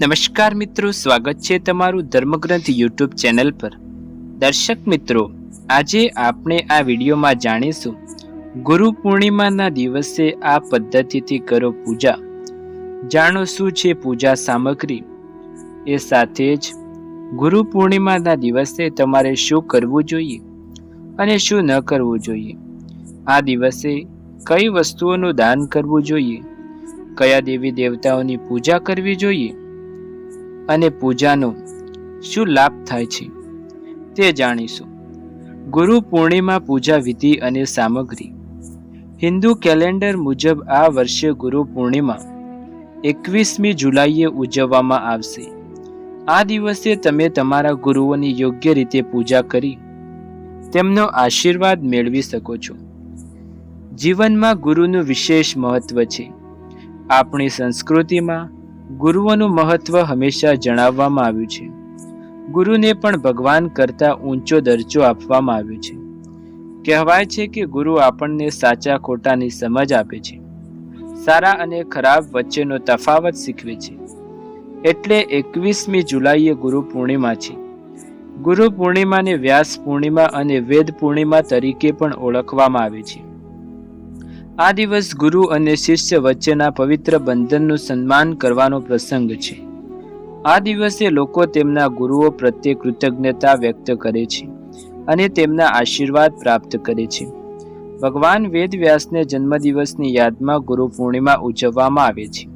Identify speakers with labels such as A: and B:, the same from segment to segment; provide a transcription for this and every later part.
A: નમસ્કાર મિત્રો, સ્વાગત છે તમારું ધર્મગ્રંથ યુટ્યુબ ચેનલ પર. દર્શક મિત્રો, આજે આપણે આ વિડીયોમાં જાણીશું, ગુરુ પૂર્ણિમાના દિવસે આ પદ્ધતિથી કરો પૂજા. જાણો શું છે પૂજા સામગ્રી? એ સાથે જ, ગુરુ પૂર્ણિમાના દિવસે તમારે શું કરવું જોઈએ અને શું ન કરવું જોઈએ? આ દિવસે કઈ વસ્તુઓનું દાન કરવું જોઈએ? કયા દેવી દેવતાઓની પૂજા કરવી જોઈએ? અને પૂજાનો શું લાભ થાય છે તે જાણીશું. ગુરુ પૂર્ણિમા પૂજા વિધિ અને સામગ્રી. હિન્દુ કેલેન્ડર મુજબ આ વર્ષે ગુરુ પૂર્ણિમા એકવીસમી જુલાઈએ ઉજવવામાં આવશે. આ દિવસે તમે તમારા ગુરુઓની યોગ્ય રીતે પૂજા કરી તેમનો આશીર્વાદ મેળવી શકો છો. જીવનમાં ગુરુનું વિશેષ મહત્વ છે. આપણી સંસ્કૃતિમાં ગુરુઓનું મહત્વ હંમેશા જણાવવામાં આવ્યું છે. ગુરુને પણ ભગવાન કરતાં ઊંચો દરજ્જો આપવામાં આવ્યો છે. કહેવાય છે કે ગુરુ આપણને સાચા ખોટાની સમજ આપે છે. સારા અને ખરાબ વચ્ચેનો તફાવત શીખવે છે. એટલે એકવીસમી જુલાઈએ ગુરુ પૂર્ણિમા છે. ગુરુ પૂર્ણિમાને વ્યાસ પૂર્ણિમા અને વેદ પૂર્ણિમા તરીકે પણ ઓળખવામાં આવે છે. આ દિવસ ગુરુ અને શિષ્ય વચ્ચેના પવિત્ર બંધનનું સન્માન કરવાનો પ્રસંગ છે. આ દિવસે લોકો તેમના ગુરુઓ પ્રત્યે કૃતજ્ઞતા વ્યક્ત કરે છે અને તેમના આશીર્વાદ પ્રાપ્ત કરે છે. ભગવાન વેદવ્યાસને જન્મદિવસની યાદમાં ગુરુ પૂર્ણિમા ઉજવવામાં આવે છે.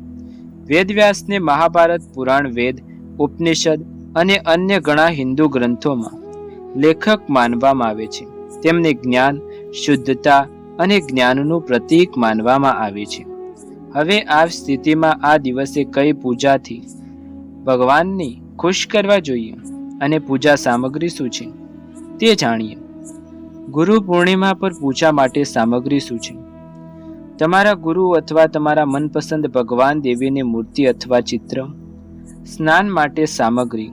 A: વેદવ્યાસને મહાભારત, પુરાણ વેદ, ઉપનિષદ અને અન્ય ઘણા હિન્દુ ગ્રંથોમાં લેખક માનવામાં આવે છે. તેમને જ્ઞાન, શુદ્ધતા અને જ્ઞાનનું પ્રતીક માનવામાં આવે છે. હવે આ સ્થિતિમાં આ દિવસે કઈ પૂજાથી? ભગવાનની ખુશ કરવા જોઈએ અને પૂજા સામગ્રી શું છે? તે જાણીએ. ગુરુ પૂર્ણિમા પર પૂજા માટે સામગ્રી શું છે? તમારા ગુરુ અથવા તમારા મનપસંદ ભગવાન દેવીની મૂર્તિ અથવા ચિત્ર? સ્નાન માટે સામગ્રી,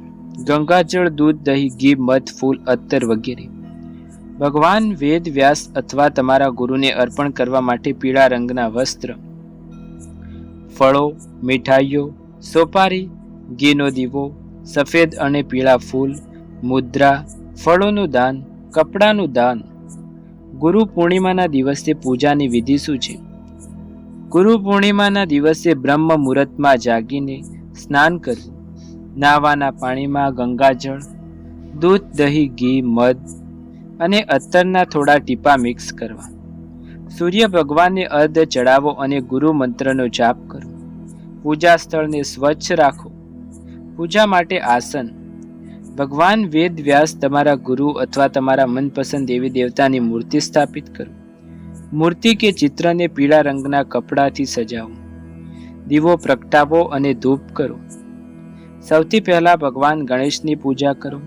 A: ગંગાજળ, દૂધ, દહીં, ઘી, મધ, ફૂલ અત્તર વગેરે. ભગવાન વેદ વ્યાસ અથવા તમારા ગુરુને અર્પણ કરવા માટે પીળા રંગના વસ્ત્ર, ફળો, મીઠાઈઓ, સોપારી, ઘીનો દીવો, સફેદ અને પીળા ફૂલ, મુદ્રા, ફળોનું દાન, કપડાનું દાન. ગુરુ પૂર્ણિમાના દિવસે પૂજાની વિધિ શું છે? ગુરુ પૂર્ણિમાના દિવસે બ્રહ્મ મુહૂર્તમાં જાગીને સ્નાન કરવું. નાવાના પાણીમાં ગંગાજળ, દૂધ, દહીં, ઘી, મધ અને અત્તરના થોડા ટીપા મિક્સ કરવા. સૂર્ય ભગવાનને અર્ધ ચડાવો અને ગુરુ મંત્રનો જાપ કરો. પૂજા સ્થળને સ્વચ્છ રાખો. પૂજા માટે આસન. ભગવાન વેદ વ્યાસ તમારા ગુરુ અથવા તમારા મનપસંદ દેવી દેવતાની મૂર્તિ સ્થાપિત કરો. મૂર્તિ કે ચિત્રને પીળા રંગના કપડાથી સજાવો. દીવો પ્રગટાવો અને ધૂપ કરો. સૌથી પહેલા ભગવાન ગણેશની પૂજા કરો.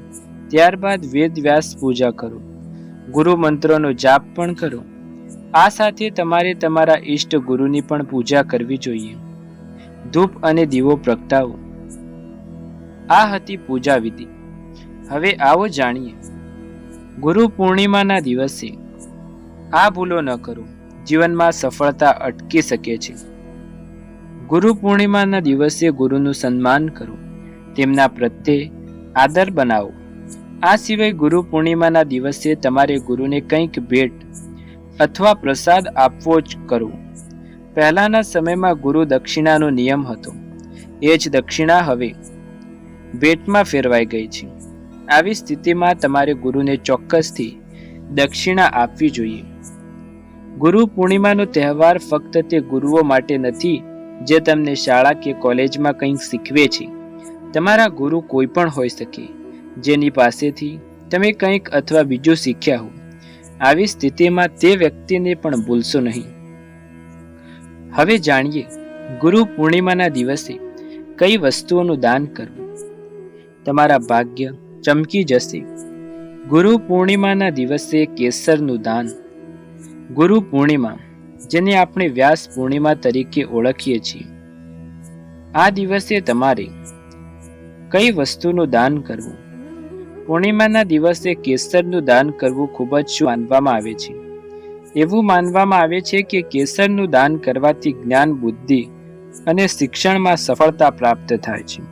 A: ત્યારબાદ વેદ વ્યાસ પૂજા કરો. ગુરુ મંત્રોનો જાપ પણ કરો. આ સાથે તમારે તમારા ઈષ્ટ ગુરુની પણ પૂજા કરવી જોઈએ. ધૂપ અને દીવો પ્રગટાવો. આ હતી પૂજા વિધિ. હવે આવો જાણીએ. ગુરુ પૂર્ણિમાના દિવસે આ ભૂલો ન કરો. જીવનમાં સફળતા અટકી શકે છે. ગુરુ પૂર્ણિમાના દિવસે ગુરુનું સન્માન કરો. તેમના પ્રત્યે આદર બનાવો. આ સિવાય ગુરુ પૂર્ણિમાના દિવસે તમારે ગુરુને કંઈક ભેટ અથવા પ્રસાદ આપવો જ કરવો. પહેલાના સમયમાં ગુરુ દક્ષિણાનો નિયમ હતો. એ જ દક્ષિણા હવે ભેટમાં ફેરવાઈ ગઈ છે. આવી સ્થિતિમાં તમારે ગુરુને ચોક્કસથી દક્ષિણા આપવી જોઈએ. ગુરુ પૂર્ણિમાનો તહેવાર ફક્ત તે ગુરુઓ માટે નથી, જે તમને શાળા કે કોલેજમાં કંઈક શીખવે છે. તમારા ગુરુ કોઈ પણ હોઈ શકે. જેની પાસેથી તમે કંઈક અથવા બીજું શીખ્યા હો. આવી સ્થિતિમાં તે વ્યક્તિને પણ ભૂલશો નહીં. હવે જાણીએ, ગુરુ પૂર્ણિમાના દિવસે કઈ વસ્તુઓનું દાન કરવું? તમારા ભાગ્ય ચમકી જશે. ગુરુ પૂર્ણિમાના દિવસે કેસરનું દાન. ગુરુ પૂર્ણિમા, જેને આપણે વ્યાસ પૂર્ણિમા તરીકે ઓળખીએ છીએ. આ દિવસે તમારે કઈ વસ્તુનું દાન કરવું? પૂર્ણિમાના દિવસે કેસરનું દાન કરવું ખૂબ જ માનવામાં આવે છે. એવું માનવામાં આવે છે કે કેસરનું દાન કરવાથી જ્ઞાન, બુદ્ધિ અને શિક્ષણમાં સફળતા પ્રાપ્ત થાય છે.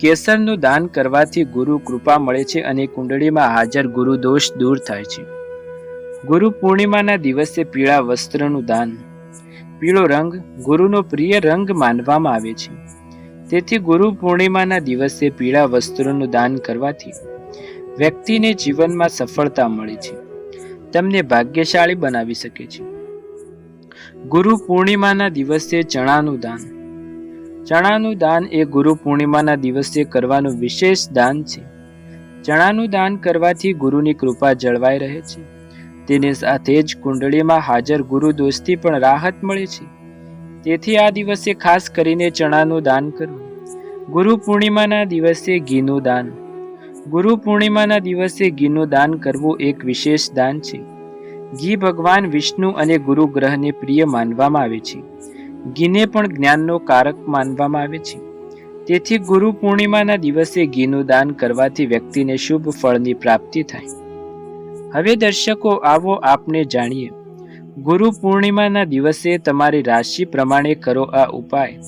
A: કેસરનું દાન કરવાથી ગુરુ કૃપા મળે છે અને કુંડળીમાં હાજર ગુરુ દોષ દૂર થાય છે. ગુરુ પૂર્ણિમાના દિવસે પીળા વસ્ત્રનું દાન. પીળો રંગ ગુરુનો પ્રિય રંગ માનવામાં આવે છે. તેથી ગુરુ પૂર્ણિમાના દિવસે પીળા વસ્ત્રોનું દાન કરવાથી વ્યક્તિને જીવનમાં સફળતા મળે છે. તમને ભાગ્યશાળી બનાવી શકે છે. ગુરુ પૂર્ણિમાના દિવસે ચણાનું દાન. ચણાનું દાન એ ગુરુ પૂર્ણિમાના દિવસે કરવાનું વિશેષ દાન છે. ચણાનું દાન કરવાથી ગુરુની કૃપા જળવાઈ રહે છે. તેની સાથે જ કુંડળીમાં હાજર ગુરુ દોસ્તી પણ રાહત મળે છે. તેથી આ દિવસે ખાસ કરીને ચણાનું દાન કરવું ગુરુ પૂર્ણિમાના દિવસે ઘીનું દાન. ગુરુ પૂર્ણિમાના દિવસે ઘીનું દાન કરવું એક વિશેષ દાન છે. ઘી ભગવાન વિષ્ણુ અને ગુરુ ગ્રહને પ્રિય માનવામાં આવે છે. ઘીને પણ જ્ઞાનનો કારક માનવામાં આવે છે. તેથી ગુરુ પૂર્ણિમાના દિવસે ઘીનું દાન કરવાથી વ્યક્તિને શુભ ફળની પ્રાપ્તિ થાય. હવે દર્શકો, આવો આપને જાણીએ. ગુરુ પૂર્ણિમાના દિવસે તમારી રાશિ પ્રમાણે કરો આ ઉપાય.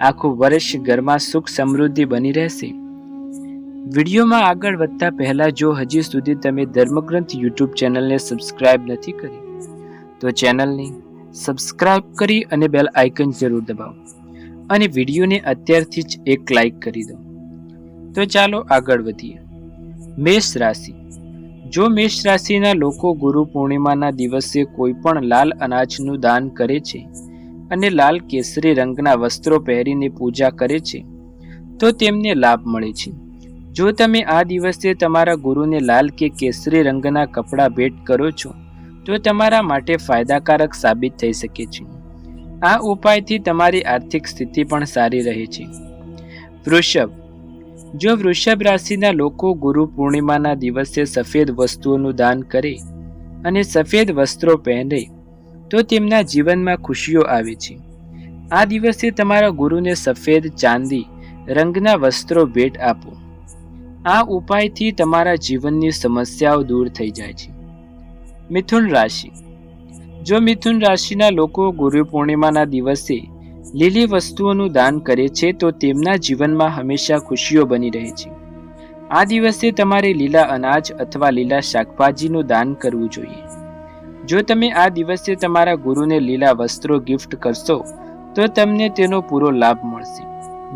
A: આખું વર્ષ ઘરમાં સુખ સમૃદ્ધિ બની રહેશે. વિડીયોમાં આગળ વધતા પહેલા જો હજી સુધી તમે ધર્મગ્રંથ યુટ્યુબ ચેનલને સબસ્ક્રાઇબ નથી કરી, તો ચેનલને સબસ્ક્રાઇબ કરી અને બેલ આઇકન જરૂર દબાવો. અને વિડીયોને અત્યારથી જ એક લાઇક કરી દો. તો ચાલો આગળ વધીએ. મેષ રાશિ. જો મેષ રાશિના લોકો ગુરુ પૂર્ણિમાના દિવસે કોઈ પણ લાલ અનાજનું દાન કરે છે અને લાલ કેસરી રંગના વસ્ત્રો પહેરીને પૂજા કરે છે, તો તેમને લાભ મળે છે. જો તમે આ દિવસે તમારા ગુરુને લાલ કે કેસરી રંગના કપડાં ભેટ કરો છો, તો તમારા માટે ફાયદાકારક સાબિત થઈ શકે છે. આ ઉપાયથી તમારી આર્થિક સ્થિતિ પણ સારી રહે છે. વૃષભ. જો વૃષભ રાશિના લોકો ગુરુ પૂર્ણિમાના દિવસે સફેદ વસ્તુઓનું દાન કરે અને સફેદ વસ્ત્રો પહેરે, તો તેમના જીવનમાં ખુશીઓ આવે છે. આ દિવસે તમારા ગુરુને સફેદ ચાંદી રંગના વસ્ત્રો ભેટ આપો. આ ઉપાયથી તમારા જીવનની સમસ્યાઓ દૂર થઈ જાય છે. મિથુન રાશિ. જો મિથુન રાશિના લોકો ગુરુ પૂર્ણિમાના દિવસે લીલી વસ્તુઓનું દાન કરે છે, તો તેમના જીવનમાં હંમેશા ખુશીઓ બની રહે છે. આ દિવસે તમારે લીલા અનાજ અથવા લીલા શાકભાજીનું દાન કરવું જોઈએ. જો તમે આ દિવસે તમારા ગુરુને લીલા વસ્ત્રો ગિફ્ટ કરશો, તો તમને તેનો પૂરો લાભ મળશે.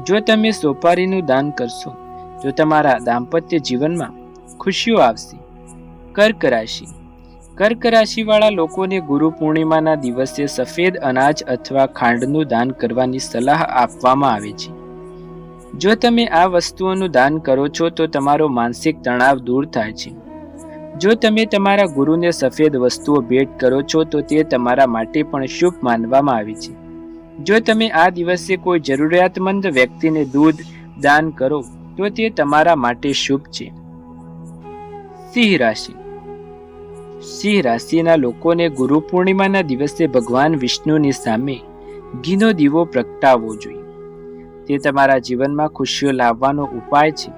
A: જો તમે સોપારીનું દાન કરશો તો તમારા દાંપત્ય જીવનમાં ખુશીઓ આવશે કર્ક રાશિ કર્ક રાશિવાળા લોકોને ગુરુ પૂર્ણિમાના દિવસે સફેદ અનાજ અથવા ખાંડનું દાન કરવાની સલાહ આપવામાં આવે છે. જો તમે આ વસ્તુઓનું દાન કરો છો, તો તમારો માનસિક તણાવ દૂર થાય છે. જો તમે તમારા ગુરુને સફેદ વસ્તુઓ ભેટ કરો છો, તો તે તમારા માટે પણ શુભ માનવામાં આવે છે. જો તમે આ દિવસે કોઈ જરૂરિયાતમંદ વ્યક્તિને દૂધ, દાન કરો તો તે તમારા માટે શુભ છે. સિંહ રાશિ. સિંહ રાશિના લોકોને ગુરુ પૂર્ણિમાના દિવસે ભગવાન વિષ્ણુની સામે ઘીનો દીવો પ્રગટાવવો જોઈએ. તે તમારા જીવનમાં ખુશીઓ લાવવાનો ઉપાય છે.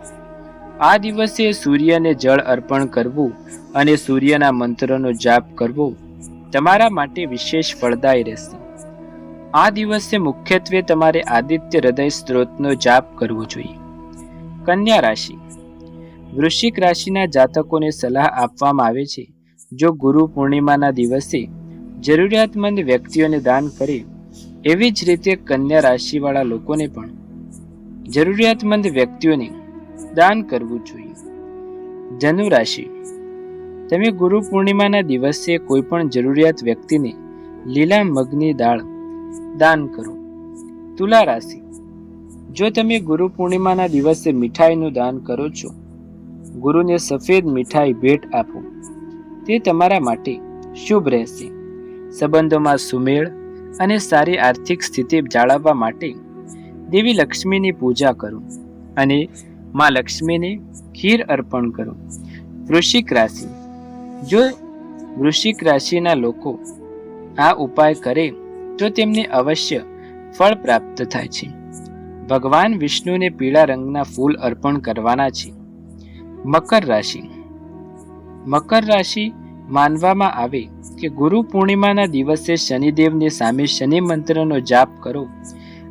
A: આ દિવસે સૂર્યને જળ અર્પણ કરવું અને સૂર્યના મંત્રનો જાપ કરવો તમારા માટે વિશેષ ફળદાયી રહેશે. આ દિવસે મુખ્યત્વે તમારે આદિત્ય હૃદય સ્ત્રોતનો જાપ કરવો જોઈએ. કન્યા રાશિ. વૃશ્ચિક રાશિના જાતકોને સલાહ આપવામાં આવે છે. જો ગુરુ પૂર્ણિમાના દિવસે જરૂરિયાતમંદ વ્યક્તિઓને દાન કરે, એવી જ રીતે કન્યા રાશિવાળા લોકોને પણ જરૂરિયાતમંદ વ્યક્તિઓને દાન કરવું જોઈએ. ધનુ રાશિ. તમે ગુરુ પૂર્ણિમાના દિવસે કોઈ પણ જરૂરિયાત વ્યક્તિને લીલા મગની દાળ દાન કરો. તુલા રાશિ. જો તમે ગુરુ પૂર્ણિમાના દિવસે મીઠાઈનું દાન કરો છો, ગુરુને સફેદ મીઠાઈ ભેટ આપો. તે તમારા માટે શુભ રહેશે. સંબંધોમાં સુમેળ અને સારી આર્થિક સ્થિતિ જાળવવા માટે દેવી લક્ષ્મીની પૂજા કરો અને માં લક્ષ્મીને ખીર અર્પણ કરો. વૃશ્ચિક રાશિ. જો વૃશ્ચિક રાશિના લોકો આ ઉપાય કરે, તો તેમને અવશ્ય ફળ પ્રાપ્ત થાય છે. ભગવાન વિષ્ણુને પીળા રંગના ફૂલ અર્પણ કરવાના છે. મકર રાશિ. મકર રાશિ માનવામાં આવે કે ગુરુ પૂર્ણિમાના દિવસે શનિદેવને સામે શનિ મંત્રનો જાપ કરો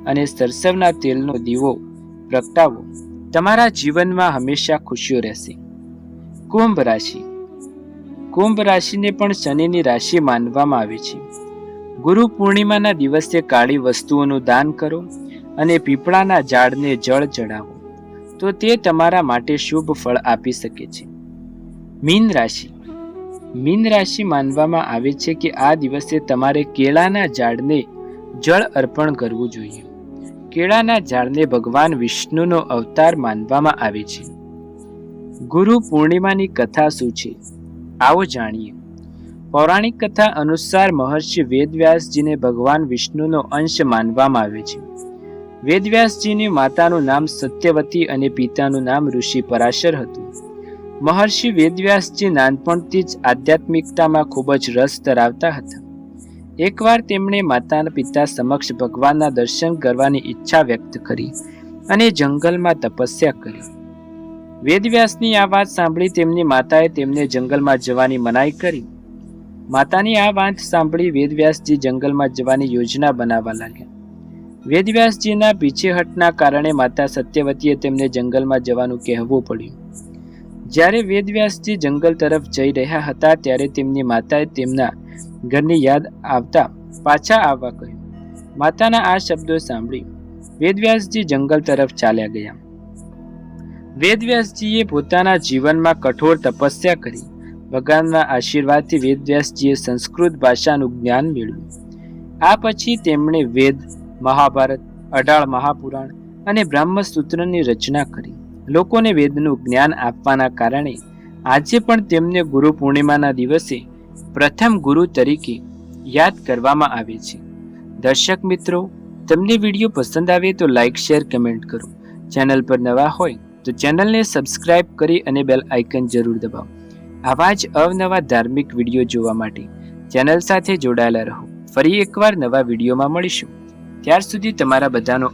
A: અને સરસવના તેલનો દીવો પ્રગટાવો. તમારા જીવનમાં હંમેશા ખુશીઓ રહેશે. કુંભ રાશિ. કુંભ રાશિને પણ શનિની રાશિ માનવામાં આવે છે. ગુરુ પૂર્ણિમાના દિવસે કાળી વસ્તુઓનું દાન કરો અને પીપળાના ઝાડને જળ ચડાવો તો તે તમારા માટે શુભ ફળ આપી શકે છે. મીન રાશિ. મીન રાશિ માનવામાં આવે છે કે આ દિવસે તમારે કેળાના ઝાડને જળ અર્પણ કરવું જોઈએ. કેળાના ઝાડને ભગવાન વિષ્ણુનો અવતાર માનવામાં આવે છે. ગુરુ પૂર્ણિમાની કથા શું છે? આવો જાણીએ. પૌરાણિક કથા અનુસાર મહર્ષિ વેદવ્યાસજીને ભગવાન વિષ્ણુનો અંશ માનવામાં આવે છે. વેદવ્યાસજીની માતાનું નામ સત્યવતી અને પિતાનું નામ ઋષિ પરાશર હતું. મહર્ષિ વેદવ્યાસજી નાનપણથી જ આધ્યાત્મિકતામાં ખૂબ જ રસ ધરાવતા હતા. એકવાર તેમણે માતાના પિતા સમક્ષ ભગવાનના દર્શન કરવાની ઈચ્છા વ્યક્ત કરી અને જંગલમાં તપસ્યા કરી. વેદવ્યાસની આ વાત સાંભળી તેમની માતાએ તેમને જંગલમાં જવાની મનાઈ કરી. માતાની આ વાત સાંભળી વેદવ્યાસજી જંગલમાં જવાની યોજના બનાવવા લાગ્યા. વેદવ્યાસજીના પીછેહટના કારણે માતા સત્યવતીએ તેમને જંગલમાં જવાનું કહેવું પડ્યું. જ્યારે વેદવ્યાસજી જંગલ તરફ જઈ રહ્યા હતા ત્યારે તેમની માતાએ તેમના ઘરની યાદ આવતા પાછા આવવા કહ્યું. માતાના આ શબ્દો સાંભળી વેદવ્યાસજી જંગલ તરફ ચાલ્યા ગયા. વેદવ્યાસજીએ પોતાના જીવનમાં કઠોર તપસ્યા કરી. ભગવાનના આશીર્વાદથી વેદવ્યાસજીએ સંસ્કૃત ભાષાનું જ્ઞાન મેળવ્યું. આ પછી તેમણે વેદ મહાભારત, અઢાળ મહાપુરાણ અને બ્રહ્મસૂત્રની રચના કરી. લોકોને વેદનું જ્ઞાન આપવાના કારણે આજે પણ તેમને ગુરુ પૂર્ણિમાના દિવસે પ્રથમ ગુરુ તરીકે યાદ કરવામાં આવે છે. દર્શક મિત્રો, તમને વીડિયો પસંદ આવે તો લાઈક, શેર, કમેન્ટ કરો. ચેનલ પર નવા હોય તો ચેનલને સબસ્ક્રાઇબ કરી અને બેલ આઇકન જરૂર દબાવો. આવા જ અવનવા ધાર્મિક વીડિયો જોવા માટે ચેનલ સાથે જોડાયેલા રહો. ફરી એકવાર નવા વિડીયોમાં મળીશું. ત્યાર સુધી તમારા બધાનો